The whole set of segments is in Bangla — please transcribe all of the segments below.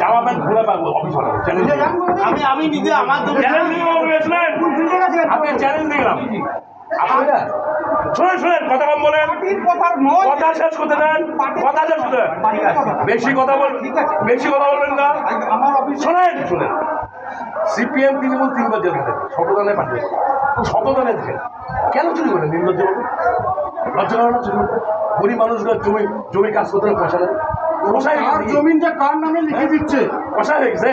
জামা প্যান্ট খুলে পাবো অফিস আমি আমি নিজে আমার চ্যালেঞ্জ দিলাম আপনি চ্যালেঞ্জ দিলাম শুনেন শুনেন কথা কম বলেন। কথা শেষ করতে দেন। কথা শেষ করতে বেশি কথা বল বেশি কথা বলবেন না। শোনেন শুনেন। সিপিএম তৃণমূল তিনবার জেল থাকে শতদানে পাঠিয়ে শতদানে দেখেন। কেন চুরি করেন নির্লজ্জ লজ্জা করে না চুরি? গরিব মানুষগুলো জমি জমি কাজ করতে পয়সা দেয়। আর জমিনটা কার নামে লিখে দিচ্ছে? হয়ে ঠিক আছে।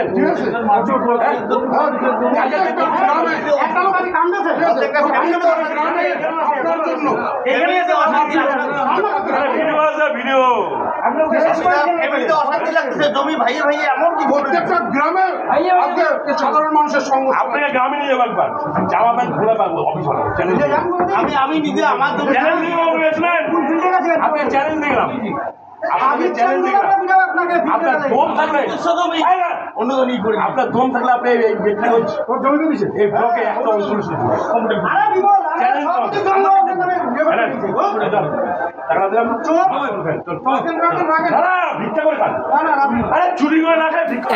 ভিডিও জমি ভাইয়ে ভাইয়ে এমন কি প্রত্যেকটা গ্রামে সাধারণ মানুষের সঙ্গ আপনাকে গ্রামে নিয়ে যাব একবার জামা প্যান্ট খুলে পাবো অফিস আমি আমি নিজে আমার দিলাম আপনি চ্যালেঞ্জ আপনার দম থাকলে জমি এই না, অন্য আপনার দম থাকলে আপনি এই জমি এই ব্লকে একটা অঞ্চল করে খান। আরে চুরি করে না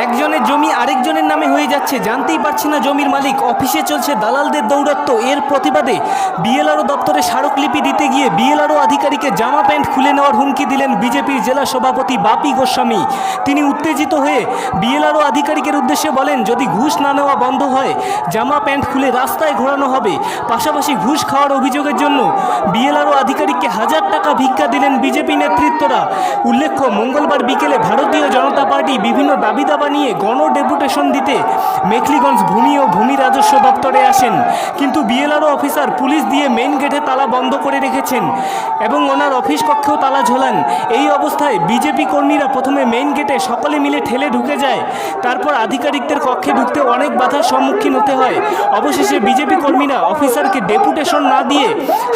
একজনের জমি আরেকজনের নামে হয়ে যাচ্ছে। জানতেই পারছে না জমির মালিক। অফিসে চলছে দালালদের দৌরাত্ম এর প্রতিবাদে বিএলআরও দপ্তরে স্মারকলিপি দিতে গিয়ে বিএলআরও আধিকারিকে জামা প্যান্ট খুলে নেওয়ার হুমকি দিলেন বিজেপির জেলা সভাপতি বাপি গোস্বামী। তিনি উত্তেজিত হয়ে বিএলআরও আধিকারিকের উদ্দেশ্যে বলেন, যদি ঘুষ না নেওয়া বন্ধ হয়, জামা প্যান্ট খুলে রাস্তায় ঘোরানো হবে। পাশাপাশি ঘুষ খাওয়ার অভিযোগের জন্য বিএলআরও আধিকারিককে হাজার টাকা ভিক্ষা দিলেন বিজেপি নেতৃত্বরা। উল্লেখ্য, মঙ্গলবার বিকেলে ভারতীয় জনতা পার্টি বিভিন্ন দাবি দাবা নিয়ে গণ ডেপুটেশন দিতে মেখলিগঞ্জ ভূমি ও ভূমি রাজস্ব দপ্তরে আসেন। কিন্তু বিএলআরও অফিসার পুলিশ দিয়ে মেইন গেটে তালা বন্ধ করে রেখেছেন এবং ওনার অফিস কক্ষেও তালা ঝোলান। এই অবস্থায় বিজেপি কর্মীরা প্রথমে মেন গেটে সকলে মিলে ঠেলে ঢুকে যায়। তারপর আধিকারিকদের কক্ষে ঢুকতে অনেক বাধার সম্মুখীন হতে হয়। অবশেষে বিজেপি কর্মীরা অফিসারকে ডেপুটেশন না দিয়ে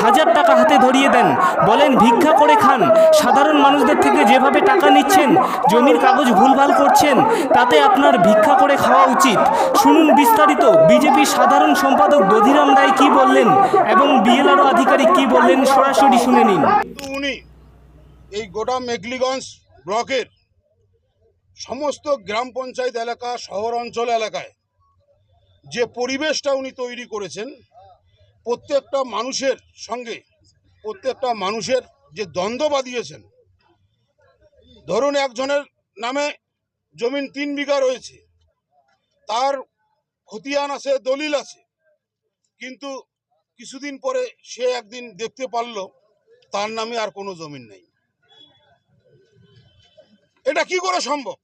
হাজার টাকা হাতে ধরিয়ে দেন। বলেন, ভিক্ষা করে খান। সাধারণ মানুষদের থেকে যেভাবে টাকা নিচ্ছেন, জমির কাগজ ভুলভাল করছেন, তাতে আপনার ভিক্ষা করে খাওয়া উচিত। শুনুন বিস্তারিত। বিজেপির সাধারণ সম্পাদক দধিরাম রায় কি বললেন এবং বিএলআরও আধিকারিক কি বললেন সরাসরি শুনে নিন। উনি এই গোটা মেঘলিগঞ্জ ব্লকের সমস্ত গ্রাম পঞ্চায়েত এলাকা, শহর অঞ্চল এলাকায় যে পরিবেশটা উনি তৈরি করেছেন, প্রত্যেকটা মানুষের সঙ্গে প্রত্যেকটা মানুষের যে দ্বন্দ্ব বাঁধিয়েছেন। ধরুন একজনের নামে জমিন তিন বিঘা রয়েছে। তার খতিয়ান আছে, দলিল আছে। কিন্তু কিছুদিন পরে সে একদিন দেখতে পারল, তার নামে আর কোনো জমিন নেই। এটা কি করে সম্ভব?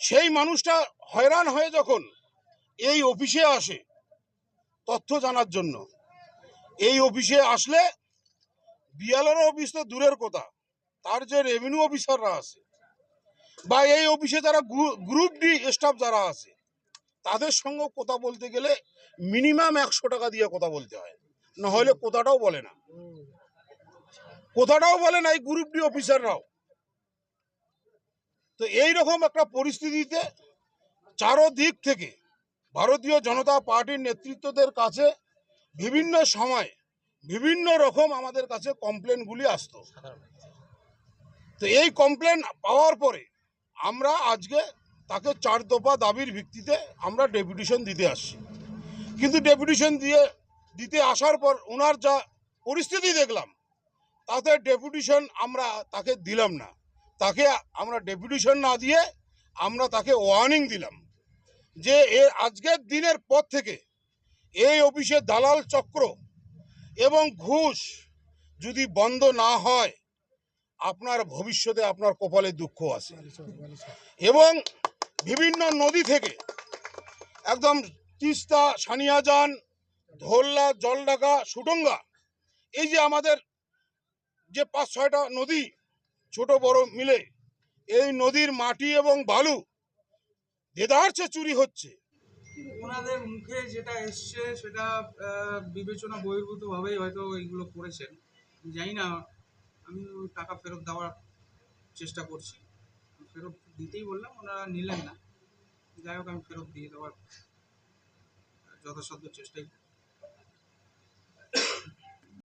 সেই মানুষটা হয়রান হয়ে যখন এই অফিসে আসে তথ্য জানার জন্য এই অফিসে আসলে বিয়ালের অফিস তো দূরের কথা। তার যে রেভিনিউ অফিসাররা আছে বা এই অফিসে যারা গ্রুপ ডি স্টাফ যারা আছে, তাদের সঙ্গে কথা বলতে গেলে মিনিমাম একশো টাকা দিয়ে কথা বলতে হয়। না হলে কোথাটাও বলে না। কোথাটাও বলে না এই গ্রুপ ডি অফিসাররাও তো এই রকম একটা পরিস্থিতিতে চারোদিক থেকে ভারতীয় জনতা পার্টির নেতৃত্বদের কাছে বিভিন্ন সময় বিভিন্ন রকম আমাদের কাছে কমপ্লেনগুলি আসতো। তো এই কমপ্লেন পাওয়ার পরে আমরা আজকে তাকে চার দফা দাবির ভিত্তিতে আমরা ডেপুটেশন দিতে আসছি। কিন্তু ডেপুটেশন দিয়ে দিতে আসার পর ওনার যা পরিস্থিতি দেখলাম, তাতে ডেপুটেশন আমরা তাকে দিলাম না। তাকে আমরা ডেপুটেশন না দিয়ে আমরা তাকে ওয়ার্নিং দিলাম যে এর আজকের দিনের পর থেকে এই অফিসে দালাল চক্র এবং ঘুষ যদি বন্ধ না হয়, আপনার ভবিষ্যতে আপনার কপালে দুঃখ আছে। এবং বিভিন্ন নদী থেকে একদম তিস্তা, সানিয়াজান, ধোল্লা জলডাকা সুটঙ্গা এই যে আমাদের যে পাঁচ ছয়টা নদী, ছোট বড় মিলে, এই নদীর মাটি এবং বালু দেদারছে চুরি হচ্ছে। ওনাদের মুখে যেটা এসছে, সেটা বিবেচনা বহির্ভূতভাবেই হয়তো এইগুলো করেছেন। জানি না, আমি টাকা ফেরত দেওয়ার চেষ্টা করছি। ফেরত দিতেই বললাম, ওনারা নিলেন না। যাই হোক, আমি ফেরত দিয়ে দেওয়ার যথাসাধ্য চেষ্টাই